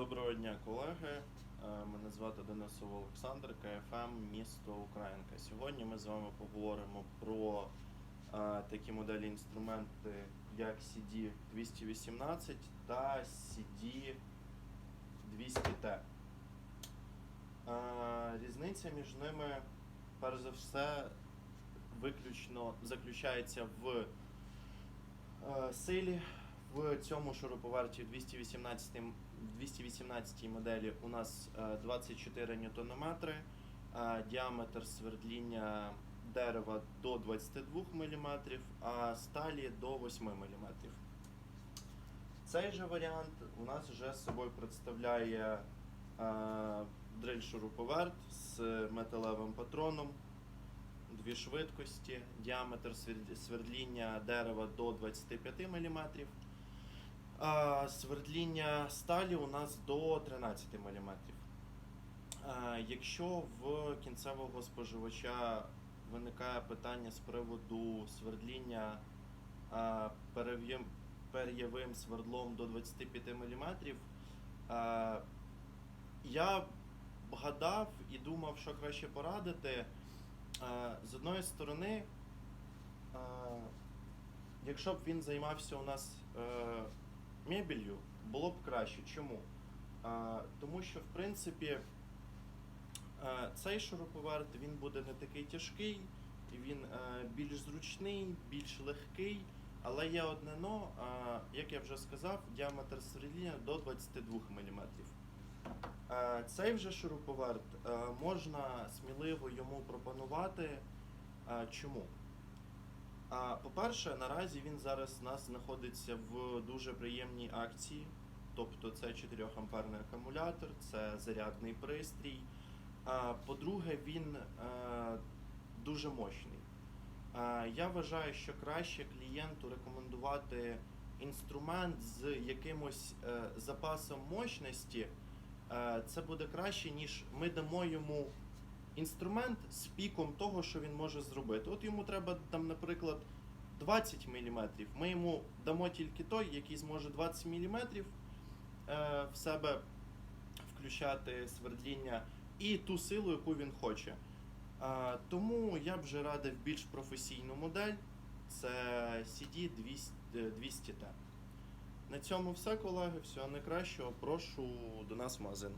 Доброго дня, колеги. Е, Мене звати Денисов Олександр, КФМ, місто Українка. Сьогодні ми з вами поговоримо про е, такі моделі інструменти, як CD 218 та CD 200T. Е, Різниця між ними, перш за все, виключно заключається в силі. В цьому шуруповерті 218, 218 моделі у нас е, 24 ньютонометри, е, діаметр свердління дерева до 22 мм, а сталі до 8 мм. Цей же варіант у нас вже з собою представляє е, дриль-шуруповерт з металевим патроном, дві швидкості, діаметр свердління дерева до 25 мм. Свердління сталі у нас до 13 мм. Якщо в кінцевого споживача виникає питання з приводу свердління пер'євим свердлом до 25 мм, я гадав і думав, що краще порадити. З одної сторони, якщо б він займався у нас е, мебелью, було б краще. Чому? А, тому що, в принципі, е, цей шуруповерт він буде не такий тяжкий, він е, більш зручний, більш легкий. Але є одне но, е, як я вже сказав, діаметр свердління до 22 мм. Цей вже шуруповерт можна сміливо йому пропонувати. Чому? А, По-перше, наразі він зараз у нас знаходиться в дуже приємній акції. Тобто це 4 амперний акумулятор, це зарядний пристрій. А, По-друге, він е, дуже мощний. Я вважаю, що краще клієнту рекомендувати інструмент з якимось е, запасом мощності. Е, Це буде краще, ніж ми дамо йому інструмент з піком того, що він може зробити. От йому треба, там, наприклад, 20 мм. Ми йому дамо тільки той, який зможе 20 мм е, в себе включати свердління і ту силу, яку він хоче. Е, тому я б вже радив більш професійну модель. Це CD 200, е, 200T. На цьому все, колеги. Всього найкращого. Прошу до нас в магазин.